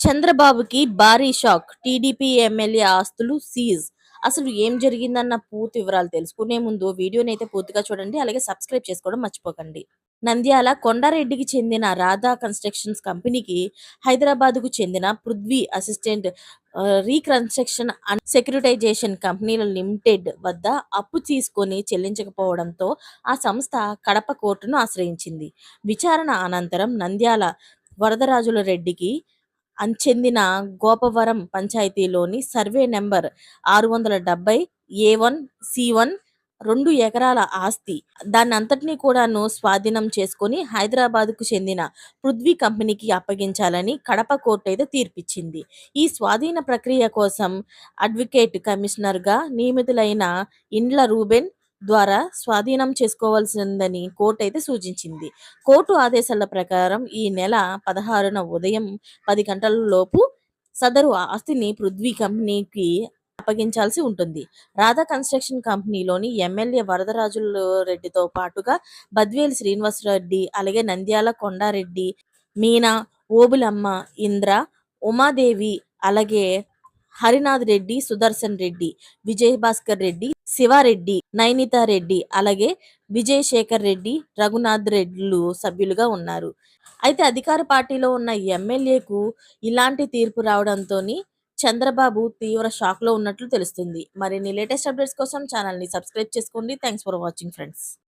చంద్రబాబుకి భారీ shock. TDP MLA ఆస్తులు సీజ్. అసలు ఏం జరిగిందన్న పూర్తి వివరాలు తెలుసుకునే ముందు వీడియోని అయితే పూర్తిగా చూడండి. అలాగే సబ్స్క్రైబ్ చేసుకోవడం మర్చిపోకండి. నంద్యాల కొండారెడ్డికి చెందిన రాధా కన్స్ట్రక్షన్స్ కంపెనీకి హైదరాబాద్కు చెందిన Prithvi assistant reconstruction and securitisation కంపెనీల లిమిటెడ్ వద్ద అప్పు తీసుకొని చెల్లించకపోవడంతో ఆ సంస్థ కడప కోర్టును ఆశ్రయించింది. విచారణ అనంతరం నంద్యాల వరదరాజుల రెడ్డికి చెందిన గోపవరం పంచాయతీలోని సర్వే నెంబర్ ఆరు వందల డెబ్బై ఏ వన్ సి వన్ రెండు ఎకరాల ఆస్తి. దాన్ని అంతటినీ కూడాను స్వాధీనం చేసుకొని హైదరాబాద్కు చెందిన పృథ్వీ కంపెనీకి అప్పగించాలని కడప కోర్టు అయితే తీర్పిచ్చింది. ఈ స్వాధీన ప్రక్రియ కోసం అడ్వకేట్ కమిషనర్గా నియమితులైన ఇండ్ల రూబెన్ ద్వారా స్వాధీనం చేసుకోవాల్సిందని కోర్టు అయితే సూచించింది. కోర్టు ఆదేశాల ప్రకారం ఈ నెల పదహారున ఉదయం పది గంటల లోపు సదరు ఆస్తిని పృథ్వీ కంపెనీకి అప్పగించాల్సి ఉంటుంది. రాధా కన్స్ట్రక్షన్ కంపెనీలోని ఎమ్మెల్యే వరదరాజుల రెడ్డితో పాటుగా బద్వేలు శ్రీనివాసరెడ్డి అలాగే నంద్యాల కొండారెడ్డి మీనా ఓబులమ్మ ఇంద్ర ఉమాదేవి అలాగే హరినాథ్ రెడ్డి సుదర్శన్ రెడ్డి విజయ్ భాస్కర్ రెడ్డి శివారెడ్డి నైనితా రెడ్డి అలాగే విజయ్ శేఖర్ రెడ్డి రఘునాథ్ రెడ్డిలు సభ్యులుగా ఉన్నారు. అయితే అధికార పార్టీలో ఉన్న ఎమ్మెల్యేకు ఇలాంటి తీర్పు రావడంతో చంద్రబాబు తీవ్ర షాక్లో ఉన్నట్లు తెలుస్తుంది. మరిన్ని లేటెస్ట్ అప్డేట్స్ కోసం ఛానల్ని సబ్స్క్రైబ్ చేసుకోండి. Thanks for watching friends.